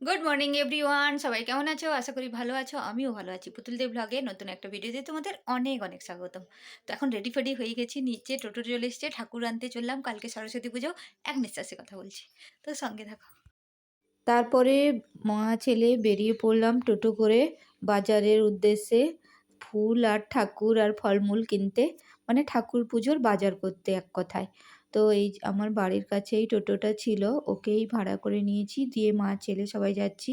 Good morning everyone সবাই কেমন আছো? আশা করি ভালো আছো। আমিও ভালো আছি। পুতুল দেব ব্লগে নতুন একটা ভিডিওতে তোমাদের অনেক অনেক স্বাগতম। তো এখন রেডি ফেডি হয়ে গেছি। নিচে টোটো চলে এসছে। ঠাকুর আনতে চললাম। কালকে সরস্বতী পুজো। এক নিঃশ্বাসে কথা বলছি। তো সঙ্গে থাকো। তারপরে মা ছেলে বেরিয়ে পড়লাম টোটো করে বাজারের উদ্দেশ্যে ফুল আর ঠাকুর আর ফলমূল কিনতে। মানে ঠাকুর পুজোর বাজার করতে এক কথায়। তো এই আমার বাড়ির কাছেই টোটোটা ছিল, ওকেই ভাড়া করে নিয়েছি। দিয়ে মা, ছেলে সবাই যাচ্ছি।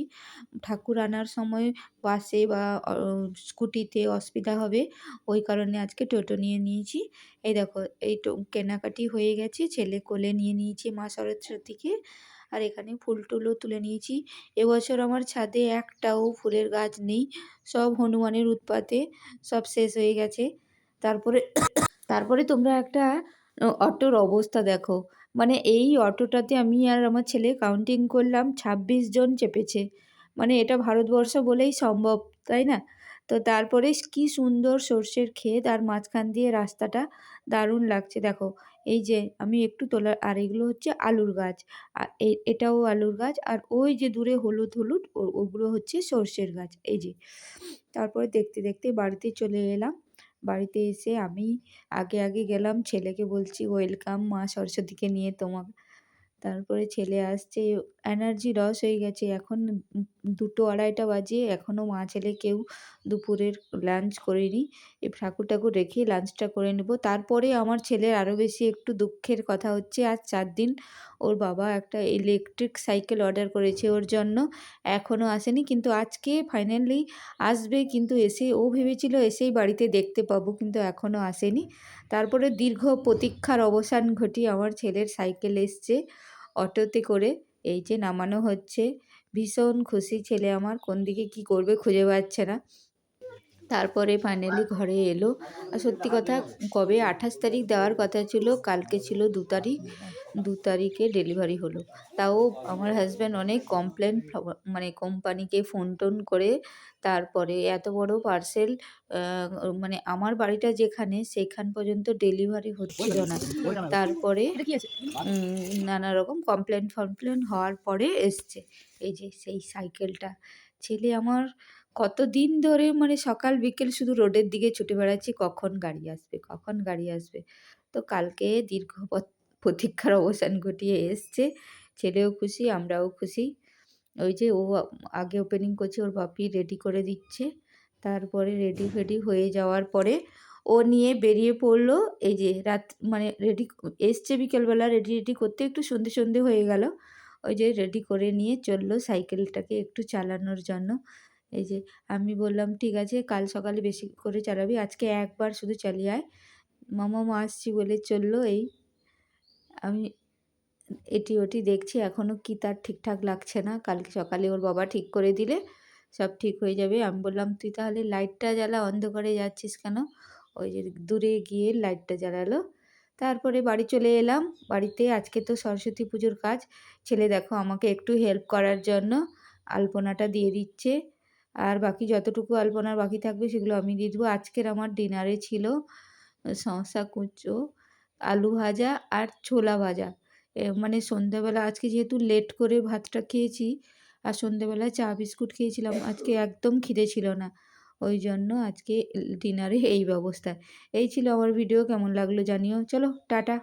ঠাকুর আনার সময় বাসে বা স্কুটিতে অসুবিধা হবে, ওই কারণে আজকে টোটো নিয়ে নিয়েছি। এই দেখো, এই কেনাকাটি হয়ে গেছে, ছেলে কোলে নিয়ে নিয়েছি মা সরস্বতীকে। আর এখানে ফুল টুলও তুলে নিয়েছি। এবছর আমার ছাদে একটাও ফুলের গাছ নেই, সব হনুমানের উৎপাতে সব শেষ হয়ে গেছে। তারপরে তারপরে তোমরা একটা অটোর অবস্থা দেখো। মানে এই অটোটাতে আমি আর আমার ছেলে কাউন্টিং করলাম, ছাব্বিশ জন চেপেছে। মানে এটা ভারতবর্ষ বলেই সম্ভব, তাই না? তো তারপরে কি সুন্দর সর্ষের ক্ষেত আর মাঝখান দিয়ে রাস্তাটা দারুণ লাগছে। দেখো, এই যে আমি একটু তোলা আর এগুলো হচ্ছে আলুর গাছ। আর এটাও আলুর গাছ, আর ওই যে দূরে হলুদ হলুদ ওগুলো হচ্ছে সর্ষের গাছ। এই যে, তারপরে দেখতে দেখতে বাড়িতে চলে এলাম। বাড়িতে এসে আমি আগে আগে গেলাম। ছেলেকে বলছি ওয়েলকাম মা সরস্বতীকে নিয়ে তোমার তারপরে ছেলে আসছে। এনার্জি লস হয়ে গেছে। এখন দুটো আড়াইটা বাজে এখনও মা ছেলে কেউ দুপুরের লাঞ্চ করিনি। এই ঠাকুর ঠাকুর রেখে লাঞ্চটা করে নেব। তারপরে আমার ছেলের আরও বেশি একটু দুঃখের কথা হচ্ছে, আজ চার দিন ওর বাবা একটা ইলেকট্রিক সাইকেল অর্ডার করেছে ওর জন্য এখনও আসেনি। কিন্তু আজকে ফাইনালি আসবে, কিন্তু এসে ও ভেবেছিল এসেই বাড়িতে দেখতে পাবো, কিন্তু এখনও আসেনি। তারপরে দীর্ঘ প্রতীক্ষার অবসান ঘটিয়ে আমার ছেলের সাইকেল এসছে অটোতে করে, এই যে নামানো হচ্ছে। ভীষণ খুশি ছেলে আমার কোন দিকে কী করবে খুঁজে পাচ্ছে না। তারপরে ফাইনালি ঘরে এলো। আর সত্যি কথা, কবে? আঠাশ তারিখ দেওয়ার কথা ছিল, কালকে ছিল দু তারিখ। দু তারিখে ডেলিভারি হলো। তাও আমার হাজব্যান্ড অনেক কমপ্লেন মানে কোম্পানিকে ফোন টোন করে। তারপরে এত বড় পার্সেল মানে আমার বাড়িটা যেখানে, সেখান পর্যন্ত ডেলিভারি হচ্ছিল না। তারপরে নানা রকম কমপ্লেন ফমপ্লেন হওয়ার পরে এসছে। এই যে সেই সাইকেলটা ছেলে আমার কতদিন ধরে মানে সকাল, বিকেল শুধু রোডের দিকে ছুটে বেড়াচ্ছি, কখন গাড়ি আসবে, কখন গাড়ি আসবে? তো কালকে দীর্ঘ প্রতীক্ষার অবসান ঘটিয়ে এসছে, ছেলেও খুশি, আমরাও খুশি। ওই যে ও আগে ওপেনিং করছে, ওর বাপি রেডি করে দিচ্ছে। তারপরে রেডি ফেডি হয়ে যাওয়ার পরে ও নিয়ে বেরিয়ে পড়ল। এই যে রাত মানে রেডি এসছে বিকেলবেলা রেডি রেডি করতে একটু সন্ধে সন্ধে হয়ে গেল। ওই যে রেডি করে নিয়ে চলল সাইকেলটাকে একটু চালানোর জন্য। এই যে আমি বললাম, ঠিক আছে, কাল সকালে বেশি করে চালাবি, আজকে একবার শুধু চালিয়ে আয়। মামা, মা আসছি বলে চলল এই। আমি এটি ওটি দেখছি এখনও কি তার ঠিকঠাক লাগছে না। কালকে সকালে ওর বাবা ঠিক করে দিলে সব ঠিক হয়ে যাবে। আমি বললাম, তুই তাহলে লাইটটা জ্বালা, অন্ধকারে যাচ্ছিস কেন? ওই যে দূরে গিয়ে লাইটটা জ্বালালো। তারপরে বাড়ি চলে এলাম। বাড়িতে আজকে তো সরস্বতী পুজোর কাজ। ছেলে দেখো, আমাকে একটু হেল্প করার জন্য আলপনাটা দিয়ে দিচ্ছে। আর বাকি যতটুকু আলপনার বাকি থাকবে সেগুলো আমি দিয়ে দেবো। আজকের আমার ডিনারে ছিল শসা, কুচো, আলু ভাজা আর ছোলা ভাজা। মানে সন্ধ্যাবেলা আজকে যেহেতু লেট করে ভাতটা খেয়েছি আর সন্ধ্যাবেলায় চা, বিস্কুট খেয়েছিলাম, আজকে একদম খিদে ছিল না। ওই জন্য আজকে ডিনারে এই ব্যবস্থা এই ছিল আমার ভিডিও কেমন লাগল জানিও। চলো, টাটা।